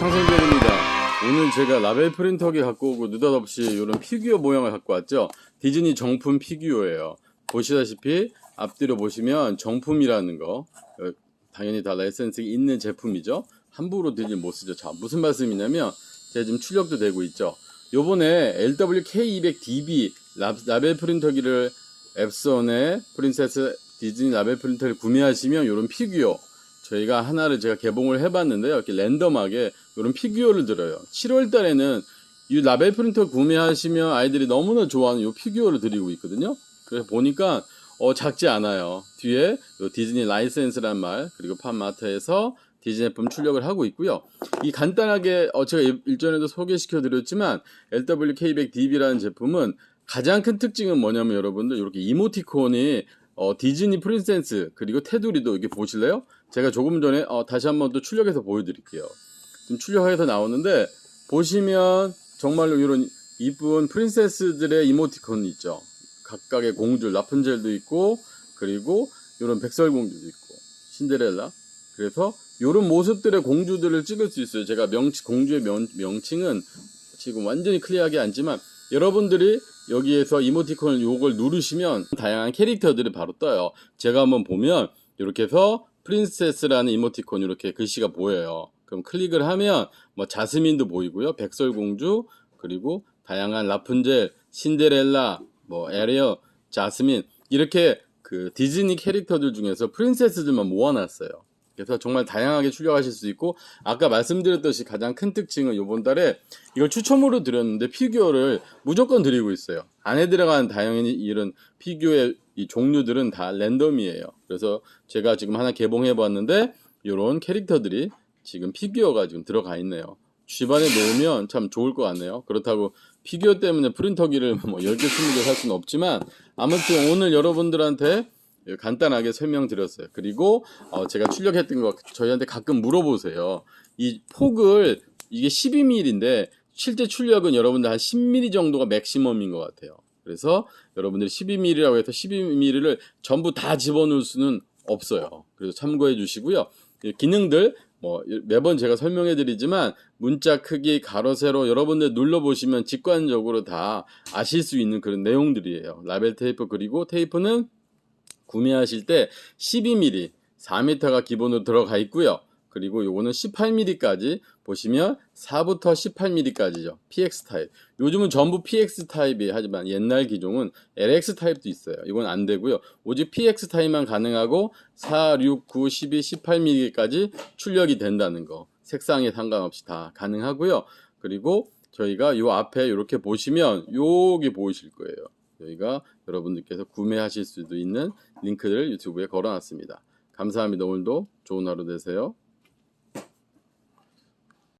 상생들입니다. 오늘 제가 라벨 프린터기 갖고 오고 느닷없이 이런 피규어 모양을 갖고 왔죠. 디즈니 정품 피규어예요. 보시다시피 앞뒤로 보시면 정품이라는 거 어, 당연히 다 라이센스 있는 제품이죠. 함부로 디즈니 못 쓰죠. 자 무슨 말씀이냐면 제가 지금 출력도 되고 있죠. 요번에 LWK200DB 라, 라벨 프린터기를 앱선의 프린세스 디즈니 라벨 프린터를 구매하시면 이런 피규어 저희가 하나를 제가 개봉을 해봤는데요. 이렇게 랜덤하게 이런 피규어를 들어요. 7월 달에는 이 라벨 프린터 구매하시면 아이들이 너무나 좋아하는 이 피규어를 드리고 있거든요. 그래서 보니까 어, 작지 않아요. 뒤에 요 디즈니 라이센스란 말 그리고 팜마트에서 디즈니 제품 출력을 하고 있고요. 이 간단하게 어, 제가 일- 일전에도 소개시켜 드렸지만 LWK100DB라는 제품은 가장 큰 특징은 뭐냐면 여러분들 이렇게 이모티콘이 어, 디즈니 프린세스 그리고 테두리도 이렇게 보실래요? 제가 조금 전에 어, 다시 한번 또 출력해서 보여드릴게요. 지금 출력해서 나오는데 보시면 정말로 이런 이쁜 프린세스들의 이모티콘 있죠. 각각의 공주 라푼젤도 있고 그리고 이런 백설공주도 있고 신데렐라. 그래서 이런 모습들의 공주들을 찍을 수 있어요. 제가 명칭 공주의 명, 명칭은 지금 완전히 클리어하게 않지만 여러분들이 여기에서 이모티콘을 요걸 누르시면 다양한 캐릭터들이 바로 떠요. 제가 한번 보면 이렇게 해서 프린세스라는 이모티콘 이렇게 글씨가 보여요. 그럼 클릭을 하면 뭐 자스민도 보이고요. 백설공주 그리고 다양한 라푼젤, 신데렐라, 뭐 에리어, 자스민 이렇게 그 디즈니 캐릭터들 중에서 프린세스들만 모아놨어요. 그래서 정말 다양하게 출력하실 수 있고 아까 말씀드렸듯이 가장 큰 특징은 이번 달에 이걸 추첨으로 드렸는데 피규어를 무조건 드리고 있어요. 안에 들어간 다양히 이런 피규어의 이 종류들은 다 랜덤이에요. 그래서 제가 지금 하나 개봉해 봤는데 이런 캐릭터들이 지금 피규어가 지금 들어가 있네요. 집안에 놓으면 참 좋을 것 같네요. 그렇다고 피규어 때문에 프린터기를 뭐 10개, 20개 살 수는 없지만 아무튼 오늘 여러분들한테 간단하게 설명드렸어요. 그리고 어, 제가 출력했던 거 저희한테 가끔 물어보세요. 이 폭을 이게 12mm인데 실제 출력은 여러분들 한 10mm 정도가 맥시멈인 것 같아요. 그래서 여러분들이 12mm라고 해서 12mm를 전부 다 집어넣을 수는 없어요. 그래서 참고해 주시고요. 이 기능들 뭐 매번 제가 설명해 드리지만 문자 크기 가로 세로 여러분들 눌러 보시면 직관적으로 다 아실 수 있는 그런 내용들이에요. 라벨 테이프 그리고 테이프는 구매하실 때 12mm, 4m가 기본으로 들어가 있고요. 그리고 요거는 18mm까지 보시면 4부터 18mm까지죠. PX 타입. 요즘은 전부 PX 타입이 하지만 옛날 기종은 LX 타입도 있어요. 이건 안 되고요. 오직 PX 타입만 가능하고 4, 6, 9, 12, 18mm까지 출력이 된다는 거. 색상에 상관없이 다 가능하고요. 그리고 저희가 요 앞에 이렇게 보시면 여기 보이실 거예요. 여기가 여러분들께서 구매하실 수도 있는 링크를 유튜브에 걸어놨습니다. 감사합니다. 오늘도 좋은 하루 되세요.